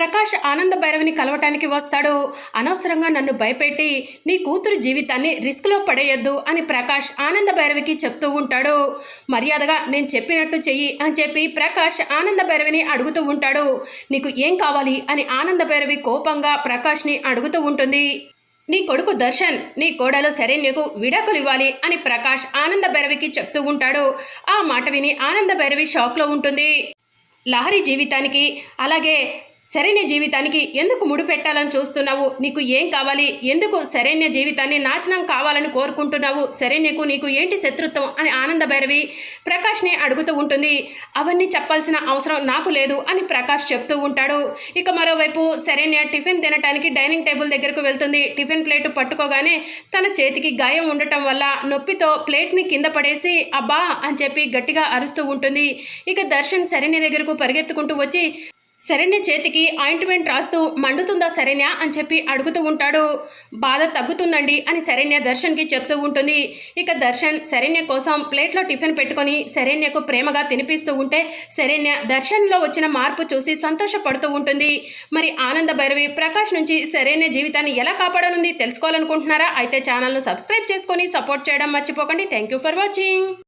ప్రకాష్ ఆనంద భైరవిని కలవటానికి వస్తాడు. అనవసరంగా నన్ను భయపెట్టి నీ కూతురు జీవితాన్ని రిస్క్లో పడేయొద్దు అని ప్రకాష్ ఆనంద భైరవికి చెప్తూ ఉంటాడు. మర్యాదగా నేను చెప్పినట్టు చెయ్యి అని చెప్పి ప్రకాష్ ఆనంద భైరవిని అడుగుతూ ఉంటాడు. నీకు ఏం కావాలి? అని ఆనంద భైరవి కోపంగా ప్రకాష్ని అడుగుతూ ఉంటుంది. నీ కొడుకు దర్శన్ నీ కోడలు శరణ్యకు విడాకులు ఇవ్వాలి అని ప్రకాష్ ఆనంద భైరవికి చెప్తూ ఉంటాడు. ఆ మాట విని ఆనంద భైరవి షాక్లో ఉంటుంది. లహరి జీవితానికి అలాగే శరణ్య జీవితానికి ఎందుకు ముడిపెట్టాలని చూస్తున్నావు? నీకు ఏం కావాలి? ఎందుకు శరణ్య జీవితాన్ని నాశనం కావాలని కోరుకుంటున్నావు? శరణ్యకు నీకు ఏంటి శత్రుత్వం? అని ఆనంద భైరవి ప్రకాష్ని అడుగుతూ ఉంటుంది. అవన్నీ చెప్పాల్సిన అవసరం నాకు లేదు అని ప్రకాష్ చెప్తూ ఉంటాడు. ఇక మరోవైపు శరణ్య టిఫిన్ తినటానికి డైనింగ్ టేబుల్ దగ్గరకు వెళ్తుంది. టిఫిన్ ప్లేట్ పట్టుకోగానే తన చేతికి గాయం ఉండటం వల్ల నొప్పితో ప్లేట్ని కింద పడేసి అబ్బా అని చెప్పి గట్టిగా అరుస్తూ ఉంటుంది. ఇక దర్శన్ శరణ్య దగ్గరకు పరిగెత్తుకుంటూ వచ్చి శరణ్య చేతికి ఆయింట్మెంట్ రాస్తూ మండుతుందా శరణ్య అని చెప్పి అడుగుతూ ఉంటాడు. బాధ తగ్గుతుందండి అని శరణ్య దర్శన్కి చెప్తూ ఉంటుంది. ఇక దర్శన్ శరణ్య కోసం ప్లేట్లో టిఫిన్ పెట్టుకొని శరణ్యకు ప్రేమగా తినిపిస్తూ ఉంటే శరణ్య దర్శన్లో వచ్చిన మార్పు చూసి సంతోషపడుతూ ఉంటుంది. మరి ఆనంద భైరవి ప్రకాష్ నుంచి శరణ్య జీవితాన్ని ఎలా కాపాడనుంది తెలుసుకోవాలనుకుంటున్నారా? అయితే ఛానల్ను సబ్స్క్రైబ్ చేసుకొని సపోర్ట్ చేయడం మర్చిపోకండి. Thank you for watching.